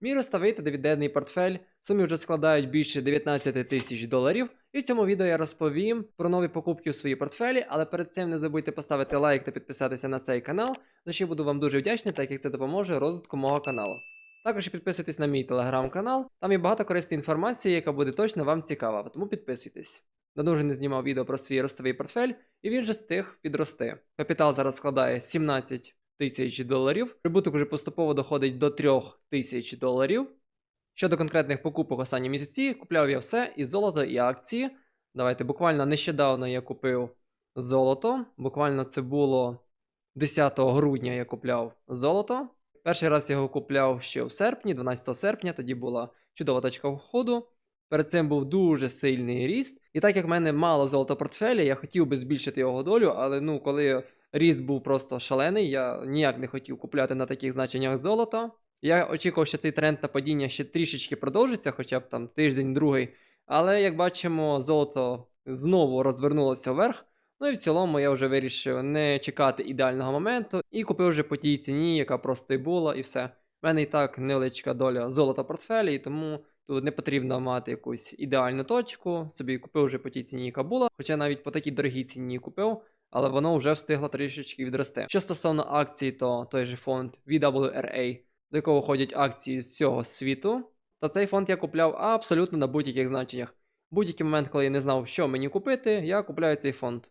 Мій розставий та дивідендний портфель в сумі вже складають більше 19 тисяч доларів. І в цьому відео я розповім про нові покупки у своїй портфелі, але перед цим не забудьте поставити лайк та підписатися на цей канал, за що буду вам дуже вдячний, так як це допоможе розвитку мого каналу. Також підписуйтесь на мій телеграм-канал, там є багато корисної інформації, яка буде точно вам цікава, тому підписуйтесь. Давно вже не знімав відео про свій ростовий портфель, і він вже встиг підрости. Капітал зараз складає 17 тисяч доларів, прибуток вже поступово доходить до 3 тисяч доларів. Щодо конкретних покупок останні місяці, купляв я все і золото, і акції. Давайте буквально нещодавно я купив золото. Буквально це було 10 грудня я купляв золото. Перший раз я його купляв ще в серпні, 12 серпня, тоді була чудова точка входу. Перед цим був дуже сильний ріст. І так як в мене мало золота портфеля, я хотів би збільшити його долю, але ну, коли ріст був просто шалений, я ніяк не хотів купляти на таких значеннях золото. Я очікував, що цей тренд на падіння ще трішечки продовжиться, хоча б там тиждень-другий. Але як бачимо, золото знову розвернулося вверх. Ну і в цілому я вже вирішив не чекати ідеального моменту і купив вже по тій ціні, яка просто і була, і все. У мене і так невеличка доля золота портфелі, і тому тут не потрібно мати якусь ідеальну точку. Собі купив вже по тій ціні, яка була, хоча навіть по такій дорогій ціні купив, але воно вже встигло трішечки відрости. Що стосовно акцій, то той же фонд VWRA, до якого ходять акції з всього світу, то цей фонд я купляв абсолютно на будь-яких значеннях. Будь-який момент, коли я не знав, що мені купити, я купляю цей фонд.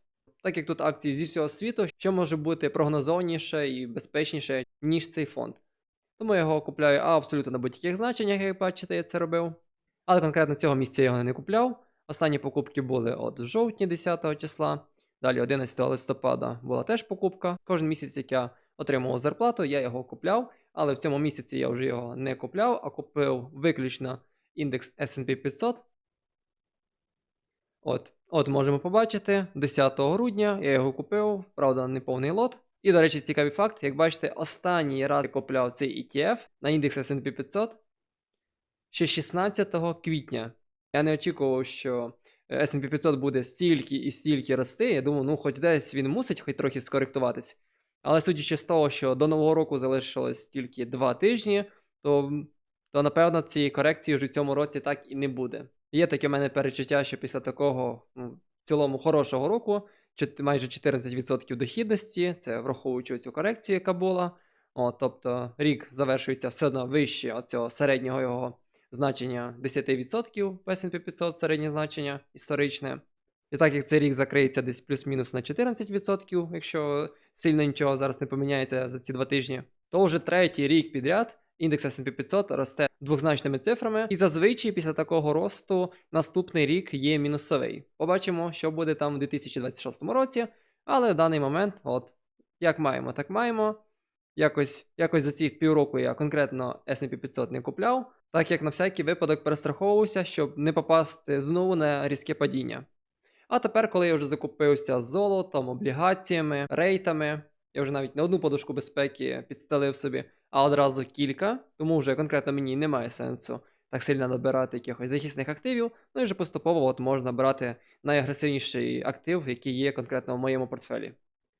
Так як тут акції зі всього світу, що може бути прогнозованіше і безпечніше, ніж цей фонд. Тому я його купляю абсолютно на будь-яких значеннях, як бачите, я це робив. Але конкретно цього місця я його не купляв. Останні покупки були от жовтні 10 числа. Далі 11 листопада була теж покупка. Кожен місяць, як я отримував зарплату, я його купляв. Але в цьому місяці я вже його не купляв, а купив виключно індекс SP 500. От, от можемо побачити, 10 грудня я його купив, правда, не повний лот. І, до речі, цікавий факт, як бачите, останній раз я купляв цей ETF на індекс SP 500 ще 16 квітня. Я не очікував, що SP 500 буде стільки і стільки рости. Я думав, ну хоч десь він мусить хоч трохи скоректуватись. Але судячи з того, що до нового року залишилось тільки 2 тижні, то, то напевно цієї корекції вже в цьому році так і не буде. Є таке в мене перечуття, що після такого ну, в цілому хорошого року, майже 14% дохідності, це враховуючи цю корекцію, яка була. О, тобто рік завершується все одно вище цього середнього його значення 10% по S&P 500 середнє значення історичне. І так як цей рік закриється десь плюс-мінус на 14%, якщо сильно нічого зараз не поміняється за ці два тижні, то вже третій рік підряд індекс S&P 500 росте двозначними цифрами, і зазвичай після такого росту наступний рік є мінусовий. Побачимо, що буде там у 2026 році, але в даний момент, от як маємо, так маємо. Якось, якось за ці півроку я конкретно S&P 500 не купляв, так як на всякий випадок перестраховувався, щоб не попасти знову на різке падіння. А тепер, коли я вже закупився золотом, облігаціями, рейтами, я вже навіть не одну подушку безпеки підстелив собі, а одразу кілька, тому вже конкретно мені немає сенсу так сильно набирати якихось захисних активів. Ну і вже поступово от можна брати найагресивніший актив, який є конкретно в моєму портфелі.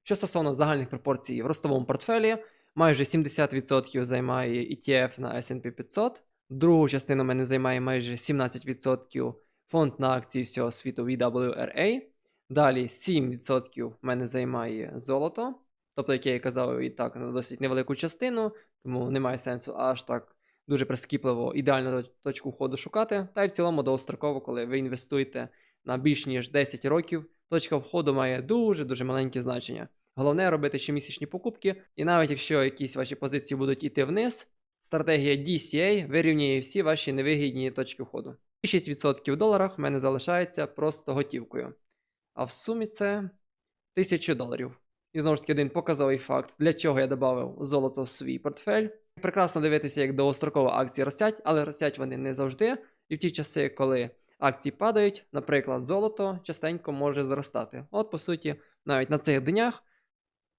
Що стосовно загальних пропорцій в ростовому портфелі, майже 70% займає ETF на SP 500, другу частину мене займає майже 17% фонд на акції всього світу VWRA. Далі 7% мене займає золото, тобто, як я і казав, і так на досить невелику частину, тому немає сенсу аж так дуже прискіпливо ідеальну точку входу шукати. Та й в цілому довгостроково, коли ви інвестуєте на більш ніж 10 років, точка входу має дуже-дуже маленьке значення. Головне робити щомісячні покупки, і навіть якщо якісь ваші позиції будуть іти вниз, стратегія DCA вирівнює всі ваші невигідні точки входу. І 6% в доларах в мене залишається просто готівкою. А в сумі це 1000 доларів. І знову ж таки один показовий факт, для чого я додав золото в свій портфель. Прекрасно дивитися, як довгостроково акції ростять, але ростять вони не завжди. І в ті часи, коли акції падають, наприклад, золото частенько може зростати. От, по суті, навіть на цих днях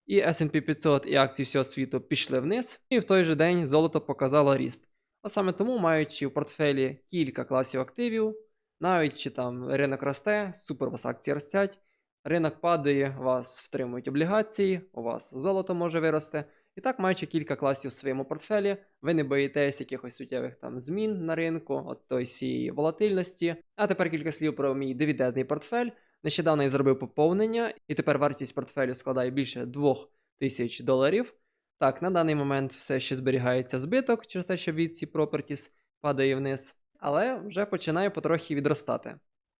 і SP 500, і акції всього світу пішли вниз, і в той же день золото показало ріст. А саме тому, маючи в портфелі кілька класів активів, навіть чи там ринок росте, супер у вас акції ростять, ринок падає, вас втримують облігації, у вас золото може вирости. І так, маючи кілька класів в своєму портфелі, ви не боїтесь якихось суттєвих там змін на ринку, от той всієї волатильності. А тепер кілька слів про мій дивідендний портфель. Нещодавно я зробив поповнення, і тепер вартість портфелю складає більше 2000 доларів. Так, на даний момент все ще зберігається збиток через те, що VC Properties падає вниз, але вже починає потрохи відростати.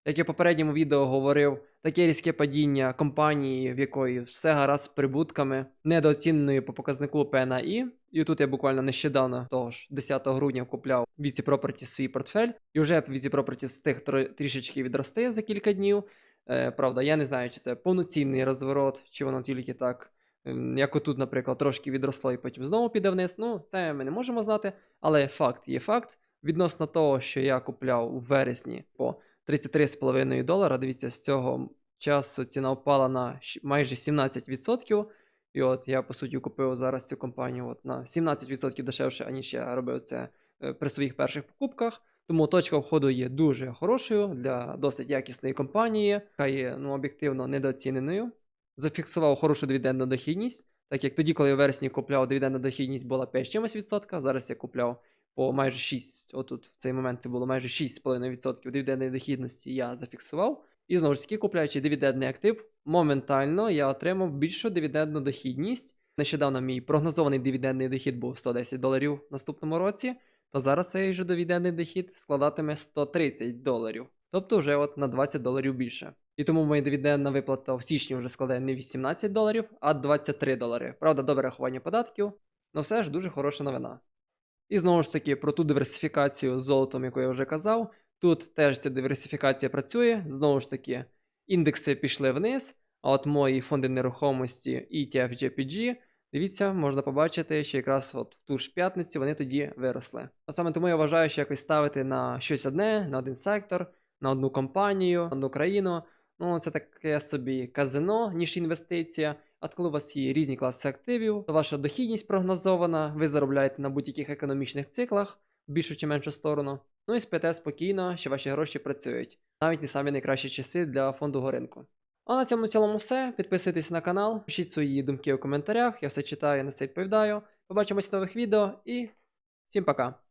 Як я в попередньому відео говорив, таке різке падіння компанії, в якої все гаразд з прибутками, недооціненою по показнику PNI, і тут я буквально нещодавно, того ж 10 грудня купляв VC Properties свій портфель, і вже VC Properties з тих трішечки відросте за кілька днів. Е, правда, я не знаю, чи це повноцінний розворот, чи воно тільки так, ем, як отут, наприклад, трошки відросло і потім знову піде вниз. Ну, це ми не можемо знати, але факт є факт. Відносно того, що я купляв у вересні по 33,5 долара. Дивіться, з цього часу ціна впала на майже 17%. І от я по суті купив зараз цю компанію от на 17% дешевше, аніж я робив це е, при своїх перших покупках. Тому точка входу є дуже хорошою для досить якісної компанії, яка є ну, об'єктивно недооціненою. Зафіксував хорошу дивідендну дохідність, так як тоді, коли я в вересні купляв, дивідендна дохідність була 5 з чимось відсотка. Зараз я купляв по майже 6. Отут в цей момент це було майже 6,5% дивідендної дохідності я зафіксував. І знову ж таки, купляючи дивідендний актив, моментально я отримав більшу дивідендну дохідність. Нещодавно мій прогнозований дивідендний дохід був 110 доларів в наступному році, то зараз цей же дивідендний дохід складатиме 130 доларів. Тобто вже от на 20 доларів більше. І тому моя дивідендна виплата в січні вже складає не 18 доларів, а 23 долари. Правда, добре рахування податків, але все ж дуже хороша новина. І знову ж таки про ту диверсифікацію з золотом, яку я вже казав. Тут теж ця диверсифікація працює. Знову ж таки, індекси пішли вниз, а от мої фонди нерухомості ETF JPG, дивіться, можна побачити, що якраз от в ту ж п'ятницю вони тоді виросли. А саме тому я вважаю, що якось ставити на щось одне, на один сектор, на одну компанію, на одну країну. Ну, це таке собі казино, ніж інвестиція. А коли у вас є різні класи активів, то ваша дохідність прогнозована, ви заробляєте на будь-яких економічних циклах в більшу чи меншу сторону. Ну і спите спокійно, що ваші гроші працюють. Навіть не самі найкращі часи для фондового ринку. А на цьому цілому все. Підписуйтесь на канал, пишіть свої думки у коментарях, я все читаю, на все відповідаю. Побачимось в нових відео і всім пока!